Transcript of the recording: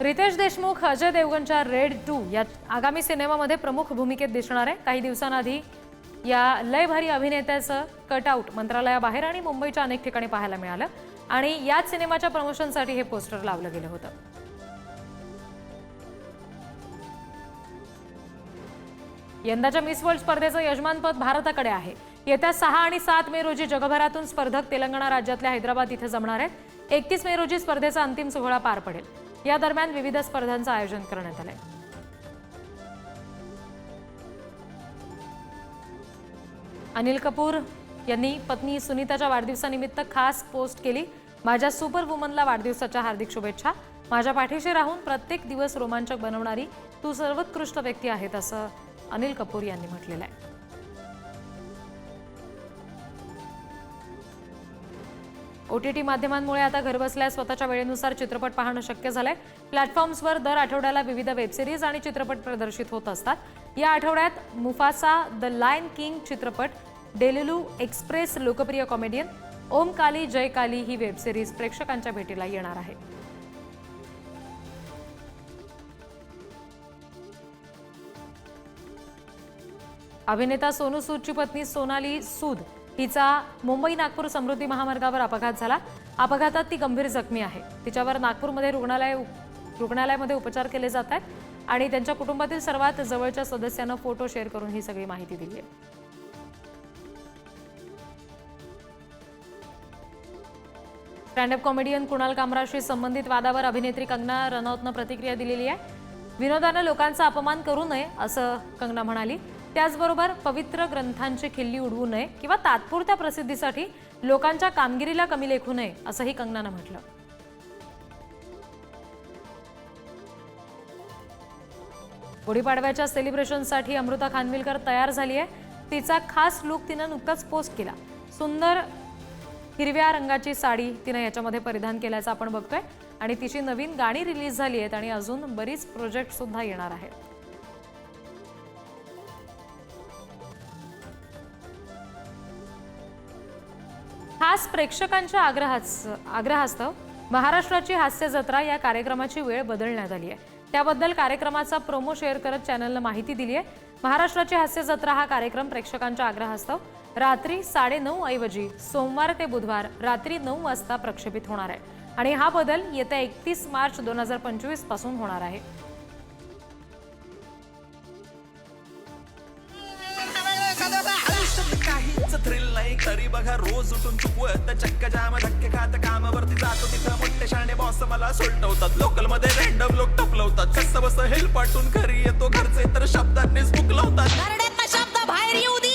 रितेश देशमुख अजय देवगणच्या Raid two या आगामी सिनेमामध्ये प्रमुख भूमिकेत दिसणार आहे. काही दिवसांआधी या लय भारी अभिनेत्याचं कटआउट मंत्रालयाबाहेर आणि मुंबईच्या अनेक ठिकाणी पाहायला मिळालं. आणि याच सिनेमाच्या प्रमोशनसाठी हे पोस्टर लावलं गेलं होतं. यंदाच्या मिस वर्ल्ड स्पर्धेचं यजमानपद भारताकडे आहे. येत्या सहा आणि सात मे रोजी जगभरातून स्पर्धक तेलंगणा राज्यातल्या हैदराबाद इथे जमणार आहेत. एकतीस मे रोजी स्पर्धेचा अंतिम सोहळा पार पडेल. या दरम्यान विविध स्पर्धांचं आयोजन करण्यात आलंय. अनिल कपूर यांनी पत्नी सुनीताच्या वाढदिवसानिमित्त खास पोस्ट केली. माझ्या सुपर वुमनला वाढदिवसाच्या हार्दिक शुभेच्छा. माझ्या पाठीशी राहून प्रत्येक दिवस रोमांचक बनवणारी तू सर्वोत्कृष्ट व्यक्ती आहेत असं अनिल कपूर यांनी म्हटलेलं आहे. ओ टी टी माध्यमांमुळे आता घरबसल्या स्वतःच्या वेळेनुसार चित्रपट पाहणं शक्य झालंय. प्लॅटफॉर्म्सवर दर आठवड्याला विविध वेबसिरीज आणि चित्रपट प्रदर्शित होत असतात. या आठवड्यात मुफासा द लायन किंग चित्रपट डेलुलू एक्सप्रेस लोकप्रिय कॉमेडियन ओम काली जय काली ही वेबसिरीज प्रेक्षकांच्या भेटीला येणार आहे. अभिनेता सोनू सूदची पत्नी सोनाली सूद तिचा मुंबई नागपूर समृद्धी महामार्गावर अपघात झाला. अपघातात ती गंभीर जखमी आहे. तिच्यावर नागपूरमध्ये रुग्णालय रुग्णालयामध्ये उपचार केले जात आहेत आणि त्यांच्या कुटुंबातील सर्वात जवळच्या सदस्यानं फोटो शेअर करून ही सगळी माहिती दिली आहे. स्टँडअप कॉमेडियन कुणाल कामराशी संबंधित वादावर अभिनेत्री कंगना रनौतनं प्रतिक्रिया दिलेली आहे. विनोदानं लोकांचा अपमान करू नये असं कंगना म्हणाली. त्याचबरोबर पवित्र ग्रंथांची खिल्ली उडवू नये किंवा तात्पुरत्या प्रसिद्धीसाठी लोकांच्या कामगिरीला कमी लेखू नये असंही कंगनानं म्हटलं. गुढीपाडव्याच्या सेलिब्रेशनसाठी अमृता खानविलकर तयार झाली आहे. तिचा खास लुक तिनं नुकताच पोस्ट केला. सुंदर हिरव्या रंगाची साडी तिनं याच्यामध्ये परिधान केल्याचं आपण बघतोय. आणि तिची नवीन गाणी रिलीज झाली आहेत आणि अजून बरीच प्रोजेक्ट सुद्धा येणार आहेत. खास प्रेक्षकांच्या आग्रहास आग्रहास्तव महाराष्ट्राची हास्य जत्रा या कार्यक्रमाची वेळ बदलण्यात आली आहे. त्याबद्दल कार्यक्रमाचा प्रोमो शेअर करत चॅनलनं माहिती दिली आहे. महाराष्ट्राची हास्य जत्रा हा कार्यक्रम प्रेक्षकांच्या आग्रहास्तव रात्री साडेनऊ ऐवजी सोमवार ते बुधवार रात्री नऊ वाजता प्रक्षेपित होणार आहे. आणि हा बदल येत्या एकतीस मार्च दोन हजार पंचवीसपासून होणार आहे. काहीच थ्रिल नाही. तरी बघा रोज उठून चुकवत. चक्क जाम धक्के खात कामावरती जातो तिथं. मोठे शाणे बॉस मला सोलटवतात. लोकलमध्ये रँडम लोक टपलवतात. कसं बस हेल पाठून घरी येतो. घरचे तर शब्दांनीच बुकलवतात. येऊ दे!